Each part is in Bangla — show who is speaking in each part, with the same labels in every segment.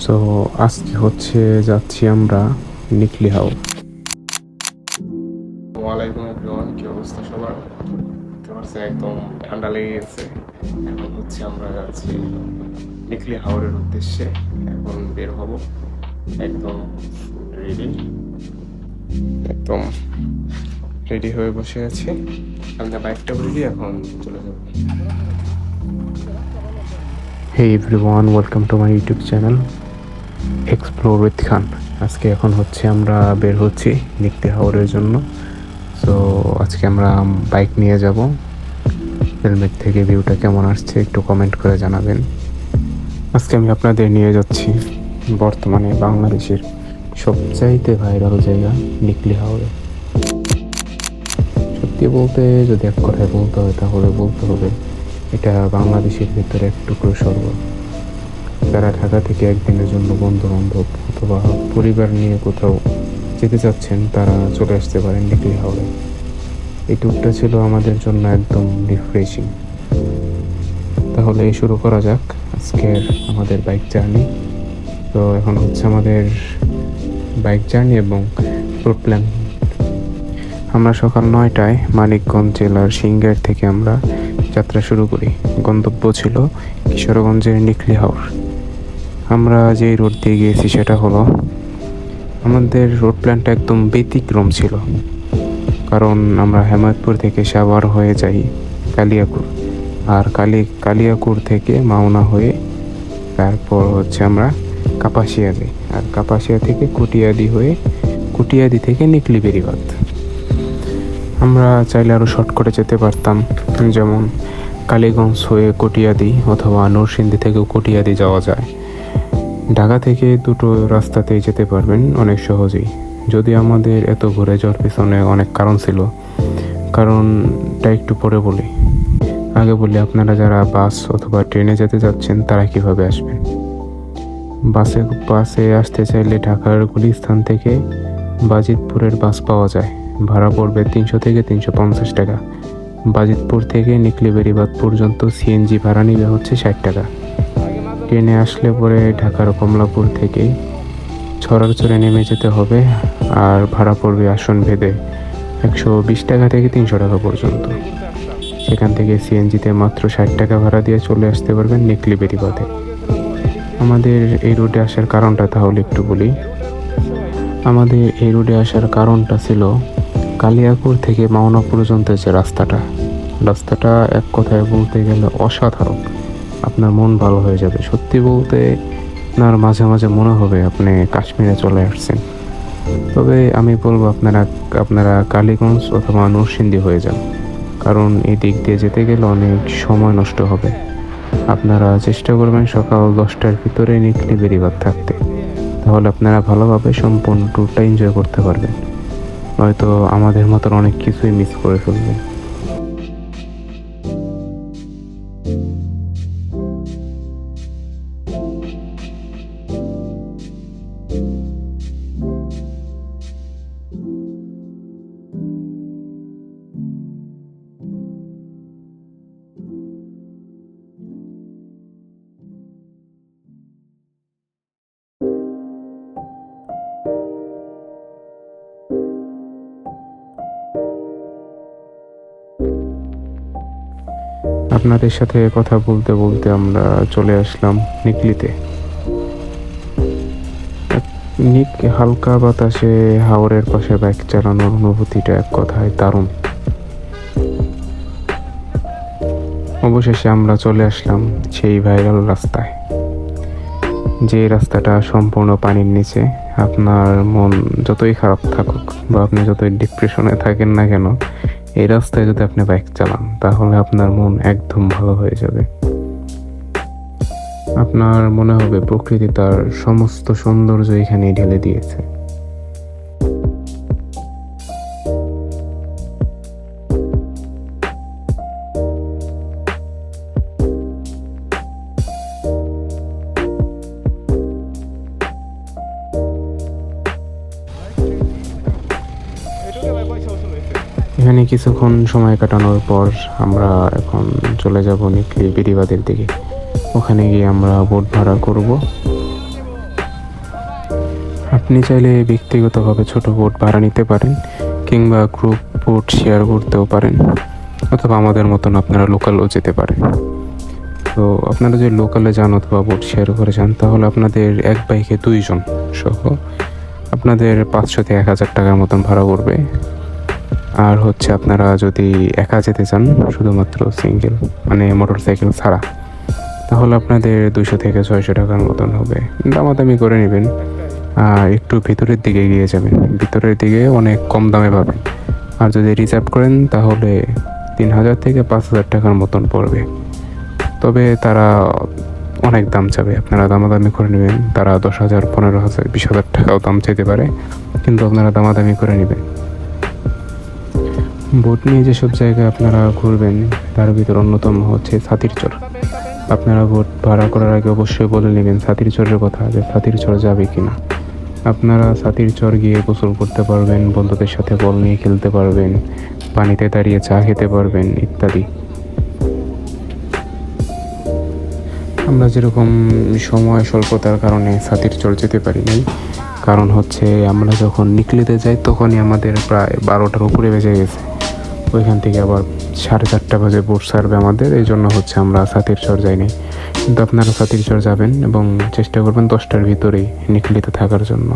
Speaker 1: সো আজকে হচ্ছে যাচ্ছি আমরা নিকলি হাউ ওয়ালাইকুম এভরিওয়ান কি অবস্থা সবার? পাচ্ছেন একদম ঠান্ডা লেগে গেছে। এখন হচ্ছে আমরা যাচ্ছি নিকলি হাওড়ের উদ্দেশ্যে। এখন বের হব। একদম রেডি একদম রেডি হয়ে বসে আছি। আমরা বাইকটা উঠি এখন চলে যাব। Hey everyone welcome to my YouTube channel explore with Khan আজকে এখন হচ্ছে আমরা বের হচ্ছি নিকলি হাওড়ের জন্য। সো আজকে আমরা বাইক নিয়ে যাব। হেলমেট থেকে ভিউটা কেমন আসছে একটু কমেন্ট করে জানাবেন। আজকে আমি আপনাদের নিয়ে যাচ্ছি বর্তমানে বাংলাদেশের সবচাইতে ভাইরাল জায়গা নিকলি হাওড়ে সত্যি বলতে যদি এক কথায় বলতে হয় তাহলে বলতে হবে, এটা বাংলাদেশের ভিতরে এক টুকরো স্বর্গ। যারা ঢাকা থেকে একদিনের জন্য বন্ধু বান্ধব অথবা পরিবার নিয়ে কোথাও যেতে চাচ্ছেন, তারা চলে আসতে পারেন নিকলি হাওড়ে এই ট্যুরটা ছিল আমাদের জন্য একদম রিফ্রেশিং তাহলে শুরু করা যাক। আজকের আমাদের বাইক জার্নি তো এখন হচ্ছে আমাদের বাইক জার্নি এবং ট্যুর প্ল্যান আমরা সকাল নয়টায় মানিকগঞ্জ জেলার সিঙ্গার থেকে আমরা যাত্রা শুরু করি। গন্তব্য ছিল কিশোরগঞ্জের নিকলি হাওর আমরা যে রোড দিয়ে গিয়েছি সেটা হলো আমাদের রোড প্ল্যানটা একদম ব্যতিক্রম ছিল। কারণ আমরা হেমায়তপুর থেকে সাভার হয়ে যাই কালিয়াকুর। আর কালি, কালিয়াকুর থেকে মাওনা হয়ে তারপর হচ্ছে আমরা কাপাসিয়া যাই। আর কাপাসিয়া থেকে কুটিয়াদি হয়ে কুটিয়াদি থেকে নিকলি বেরিবাদ আমরা চাইলে আরও শর্টকাটে যেতে পারতাম, যেমন কালীগঞ্জ হয়ে কটিয়াদি অথবা নরসিংদী থেকেও কটিয়াদি যাওয়া যায়। ঢাকা থেকে দুটো রাস্তাতেই যেতে পারবেন অনেক সহজেই। যদি আমাদের এত ঘুরে যাওয়ার পিছনে অনেক কারণ ছিল কারণটা একটু পরে বলি। আগে বলি, আপনারা যারা বাস অথবা ট্রেনে যেতে যাচ্ছেন, তারা কীভাবে আসবেন? বাসে বাসে আসতে চাইলে ঢাকার গুলিস্থান থেকে বাজিতপুরের বাস পাওয়া যায়। ভাড়া পড়বে তিনশো থেকে তিনশো পঞ্চাশ টাকা। বাজিতপুর থেকে নিকলি বেরিবাদ পর্যন্ত সিএনজি ভাড়া নিবে হচ্ছে ষাট টাকা। ট্রেনে আসলে পরে ঢাকার কমলাপুর থেকে ছড়ার চড়ে নেমে যেতে হবে আর ভাড়া পড়বে আসন ভেদে একশো বিশ টাকা থেকে তিনশো টাকা পর্যন্ত। সেখান থেকে সিএনজিতে মাত্র ষাট টাকা ভাড়া দিয়ে চলে আসতে পারবেন নিকলি বেরিবাদে আমাদের এই রুটে আসার কারণটা তাহলে একটু বলি। আমাদের এই রুটে আসার কারণটা ছিল কালিয়াপুর থেকে মাওনা পর্যন্ত যে রাস্তাটা। রাস্তাটা এক কথায় বলতে গেলে অসাধারণ। আপনার মন ভালো হয়ে যাবে। সত্যি বলতে আপনার মাঝে মাঝে মনে হবে আপনি কাশ্মীরে চলে আসছেন। তবে আমি বলব আপনারা আপনারা কালীগঞ্জ অথবা নরসিংদী হয়ে যান। কারণ এই দিক দিয়ে যেতে গেলে অনেক সময় নষ্ট হবে। আপনারা চেষ্টা করবেন সকাল দশটার ভিতরে নিকলি বেরিবাদ থাকতে। তাহলে আপনারা ভালোভাবে সম্পূর্ণ ট্যুরটা এনজয় করতে পারবেন। নয়তো আমাদের মতন অনেক কিছুই মিস করে ফেলবেন। আপনাদের সাথে কথা বলতে বলতে আমরা চলে আসলাম নিকলিতে। নিক, হালকা বাতাসে হাওরের পাশে বাইক চালানোর অনুভূতিটা এক কথায় দারুণ। অবশেষে আমরা চলে আসলাম সেই ভাইরাল রাস্তায়। যে রাস্তাটা সম্পূর্ণ পানির নিচে, আপনার মন যতই খারাপ থাকুক বা আপনি যতই ডিপ্রেশনে থাকেন না কেন, এই রাস্তায় যদি আপনি বাইক চালান, তাহলে আপনার মন একদম ভালো হয়ে যাবে। আপনার মনে হবে প্রকৃতি তার সমস্ত সৌন্দর্য এখানে ঢেলে দিয়েছে। এখানে কিছুক্ষণ সময় কাটানোর পর আমরা এখন চলে যাব নিকলি বেরিবাদের দিকে। ওখানে গিয়ে আমরা বোট ভাড়া করব। আপনি চাইলে ব্যক্তিগতভাবে ছোট বোট ভাড়া নিতে পারেন, কিংবা গ্রুপ বোট শেয়ার করতেও পারেন, অথবা আমাদের মতন আপনারা লোকালও যেতে পারেন। তো আপনারা যদি লোকালে যান অথবা বোট শেয়ার করে যান, তাহলে আপনাদের এক বাইকে দুইজন সহ আপনাদের পাঁচশো থেকে এক হাজার টাকার মতন ভাড়া পড়বে। আর হচ্ছে আপনারা যদি একা যেতে চান, শুধুমাত্র সিঙ্গেল মানে মোটর সাইকেল ছাড়া। তাহলে আপনাদের দুশো থেকে ছয়শো টাকার মতন হবে। দামাদামি করে নেবেন, আর একটু ভিতরের দিকে গিয়ে যাবেন। ভিতরের দিকে অনেক কম দামে পাবেন। আর যদি রিজার্ভ করেন, তাহলে তিন হাজার থেকে পাঁচ হাজার টাকার মতন পড়বে। তবে তারা অনেক দাম চাবে। আপনারা দামাদামি করে নেবেন, তারা দশ হাজার, পনেরো হাজার, বিশ হাজার টাকাও দাম চাইতে পারে, কিন্তু আপনারা দামাদামি করে নেবেন। বোট নিয়ে যেসব জায়গায় আপনারা ঘুরবেন, তার ভিতর অন্যতম হচ্ছে ছাতির চর। আপনারা বোট ভাড়া করার আগে অবশ্যই বলে নেবেন ছাতির চরের কথা যে ছাতির চর যাবে কি না আপনারা ছাতির চর গিয়ে গোসল করতে পারবেন, বন্ধুদের সাথে বল নিয়ে খেলতে পারবেন, পানিতে দাঁড়িয়ে চা খেতে পারবেন ইত্যাদি। আমরা যেরকম সময় স্বল্পতার কারণে ছাতির চর যেতে পারি নাই কারণ হচ্ছে আমরা যখন নিকলিতে যাই তখনই আমাদের প্রায় বারোটার উপরে বেজে গেছে। ওইখান থেকে আবার সাড়ে চারটা বাজে বোট সারবে আমাদের, এই জন্য হচ্ছে আমরা সাতির চর যাইনি। কিন্তু আপনারা সাতির চর যাবেন এবং চেষ্টা করবেন দশটার ভিতরেই নিকলিতে থাকার জন্য।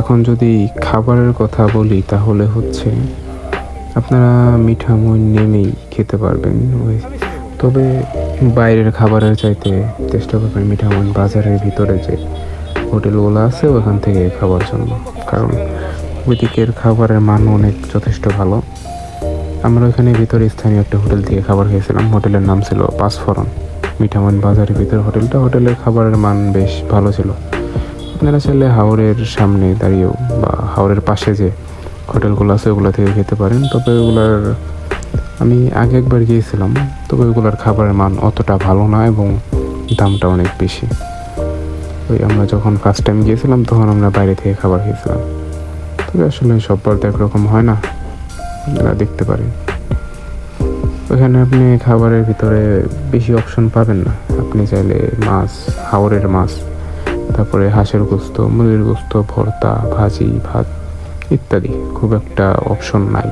Speaker 1: এখন যদি খাবারের কথা বলি, তাহলে হচ্ছে আপনারা মিঠামই নেমেই খেতে পারবেন। ওই তবে বাইরের খাবারের চাইতে চেষ্টা করবেন মিঠামইন বাজারের ভিতরে যে হোটেলগুলো আছে, ওখান থেকে খাবার জন্য। কারণ ওইদিকের খাবারের মান অনেক যথেষ্ট ভালো। আমরা ওখানে ভিতরে স্থানীয় একটা হোটেল থেকে খাবার খেয়েছিলাম। হোটেলের নাম ছিল পাঁচফোরন মিঠামইন বাজারের ভিতরে হোটেলটা, হোটেলের খাবারের মান বেশ ভালো ছিল। আপনারা চাইলে হাওড়ের সামনে দাঁড়িয়েও বা হাওড়ের পাশে যে হোটেলগুলো আছে, ওগুলো থেকে খেতে পারেন। তবে ওগুলার আমি আগে একবার গিয়েছিলাম, তবে ওগুলার খাবারের মান অতটা ভালো না এবং দামটা অনেক বেশি। ওই আমরা যখন ফার্স্ট টাইম গিয়েছিলাম, তখন আমরা বাইরে থেকে খাবার খেয়েছিলাম। তবে আসলে সববার তো একরকম হয় না, আপনারা দেখতে পারেন। ওখানে আপনি খাবারের ভিতরে বেশি অপশন পাবেন না। আপনি চাইলে মাছ হাওড়ের মাছ তারপরে হাঁসের গোস্ত, মুরগির গোস্ত, ভর্তা, ভাজি, ভাত ইত্যাদি। খুব একটা অপশন নাই।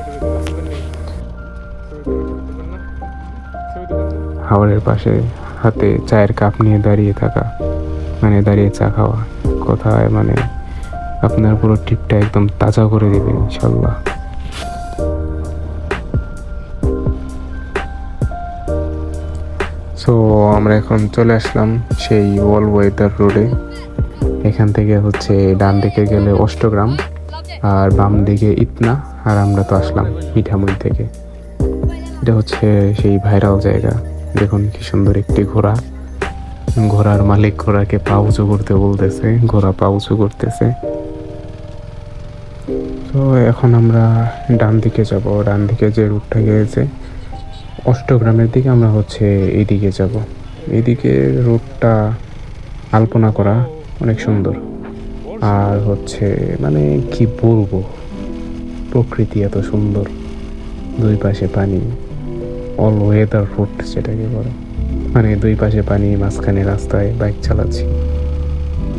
Speaker 1: হাওড়ের পাশে হাতে চায়ের কাপ নিয়ে দাঁড়িয়ে থাকা মানে দাঁড়িয়ে চা খাওয়া, কথায় মানে আপনার পুরো ট্রিপটা একদম তাজা করে দেবে ইনশাল্লাহ সো আমরা এখন চলে আসলাম সেই ওয়াল ওয়েদার রোডে এখান থেকে হচ্ছে ডান দিকে গেলে অষ্টগ্রাম আর বাম দিকে ইতনা আর আমরা তো আসলাম মিঠামুড়ি থেকে। এটা হচ্ছে সেই ভাইরাল জায়গা। দেখুন কি সুন্দর একটি ঘোড়া। ঘোড়ার মালিক ঘোড়াকে পাউচু করতে বলতেছে, ঘোড়া পাউচু করতেছে। তো এখন আমরা ডান দিকে যাব। ডান দিকে যে রুটটা গিয়েছে অষ্টগ্রামের দিকে আমরা হচ্ছে এইদিকে যাব। এইদিকে রোডটা আলপনা করা অনেক সুন্দর। আর হচ্ছে মানে কি বলব? প্রকৃতি এত সুন্দর। দুই পাশে পানি। অল ওয়েদার রোড যেটাকে বলে। মানে দুই পাশে পানি, মাঝখানে রাস্তায় বাইক চালাচ্ছি।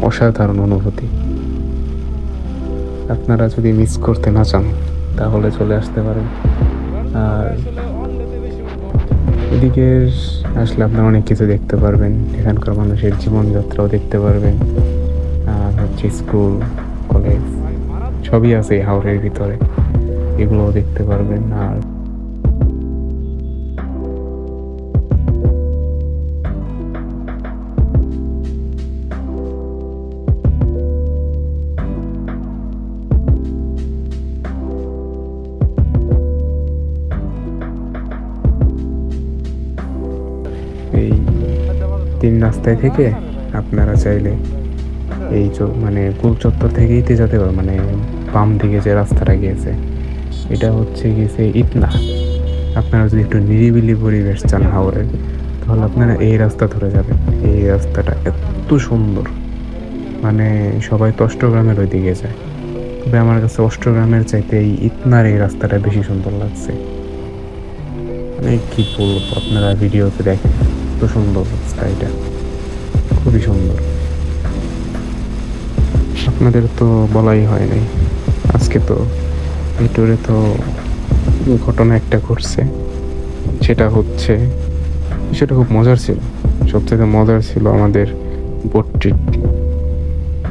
Speaker 1: অসাধারণ অনুভূতি। আপনারা যদি মিস করতে না চান, তাহলে চলে আসতে পারেন। আর এদিকে আসলে আপনারা অনেক কিছু দেখতে পারবেন। এখানকার মানুষের জীবনযাত্রাও দেখতে পারবেন। আর হচ্ছে স্কুল, কলেজ, সবই আছে হাওড়ের ভিতরে। এগুলোও দেখতে পারবেন। আর রাস্তায় থেকে আপনারা চাইলে এই মানে গোল চত্বর থেকেই তো যেতে পারবেন মানে বাম দিকে যে রাস্তাটা গিয়েছে, এটা হচ্ছে গিয়েছে ইতনা আপনারা যদি একটু নিরিবিলি পরিবেশ চান হাওড়ের তাহলে আপনারা এই রাস্তা ধরে যাবেন। এই রাস্তাটা এত সুন্দর। মানে সবাই তো অষ্টগ্রামের ওই দিকে যায়। তবে আমার কাছে অষ্টগ্রামের চাইতে এই ইতনার এই রাস্তাটা বেশি সুন্দর লাগছে। মানে কি বলব, আপনারা ভিডিওতে দেখেন, এত সুন্দর রাস্তা এটা। খুবই সুন্দর। আপনাদের তো বলাই হয় নাই। আজকে তো ট্যুরে তো ঘটনা একটা ঘটছে। সেটা হচ্ছে, সেটা খুব মজার ছিল। সবথেকে মজার ছিল আমাদের বোট ট্রিপ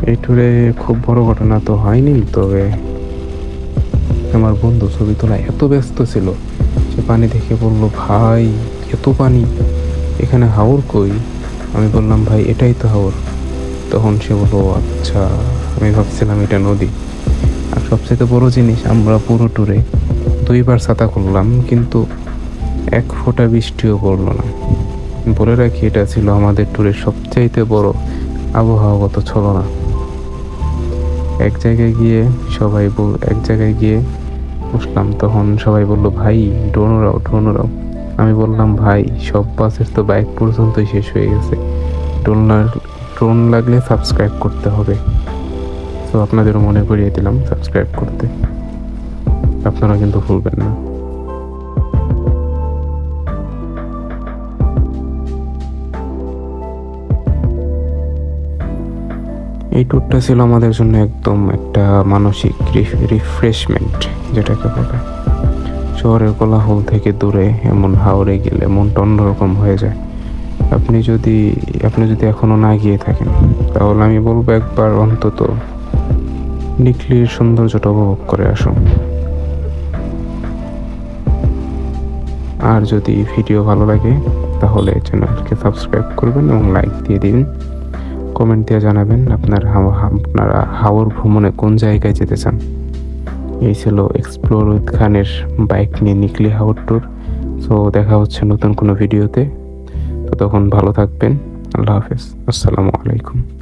Speaker 1: এই ট্যুরে খুব বড় ঘটনা তো হয়নি, তবে আমার বন্ধু ছবি তোলা এত ব্যস্ত ছিল, সে পানি দেখে বলল, ভাই, এত পানি, এখানে হাওর কই? আমি বললাম, ভাই, এটাই তো হাওর। তখন সে বলল আচ্ছা। আমি ভাবছিলাম, এটা নদী। আর সবচেয়ে বড় জিনিস, আমরা পুরো ট্যুরে দুইবার ছাতা করলাম কিন্তু এক ফোঁটা বৃষ্টিও পড়ল না। বলে রাখি, এটা ছিল আমাদের ট্যুরের সবচাইতে বড় আবহাওয়াগত ছলনা। এক জায়গায় গিয়ে সবাই এক জায়গায় গিয়ে বসলাম। তখন সবাই বলল, ভাই ড্রোন উড়াও আমি বললাম, ভাই, সব বাসের তো বাইক পর্যন্তই শেষ হয়ে গেছে। ড্রোন ড্রোন লাগলে সাবস্ক্রাইব করতে হবে। তো আপনাদেরও মনে করিয়ে দিলাম সাবস্ক্রাইব করতে। আপনারা কিন্তু ভুলবেন না। এই ট্যুরটা ছিল আমাদের জন্য একদম একটা মানসিক রিফ্রেশমেন্ট যেটাকে বলে। শহরের কোলাহল থেকে দূরে এমন হাওড়ে গেলে মনটা অন্যরকম হয়ে যায়। আপনি যদি আপনি যদি এখনও না গিয়ে থাকেন, তাহলে আমি বলব একবার অন্তত নিকলির সৌন্দর্যটা উপভোগ করে আসুন। আর যদি ভিডিও ভালো লাগে, তাহলে চ্যানেলকে সাবস্ক্রাইব করবেন এবং লাইক দিয়ে দিন। কমেন্ট দিয়ে জানাবেন আপনার, আপনারা হাওর ভ্রমণে কোন জায়গায় যেতে চান। এই ছিল এক্সপ্লোর উইথ খানের বাইক নিয়ে নিকলি হাওয়ার ট্যুর সো দেখা হচ্ছে নতুন কোনো ভিডিওতে তো। তখন ভালো থাকবেন। আল্লাহ হাফেজ। আসসালামু আলাইকুম।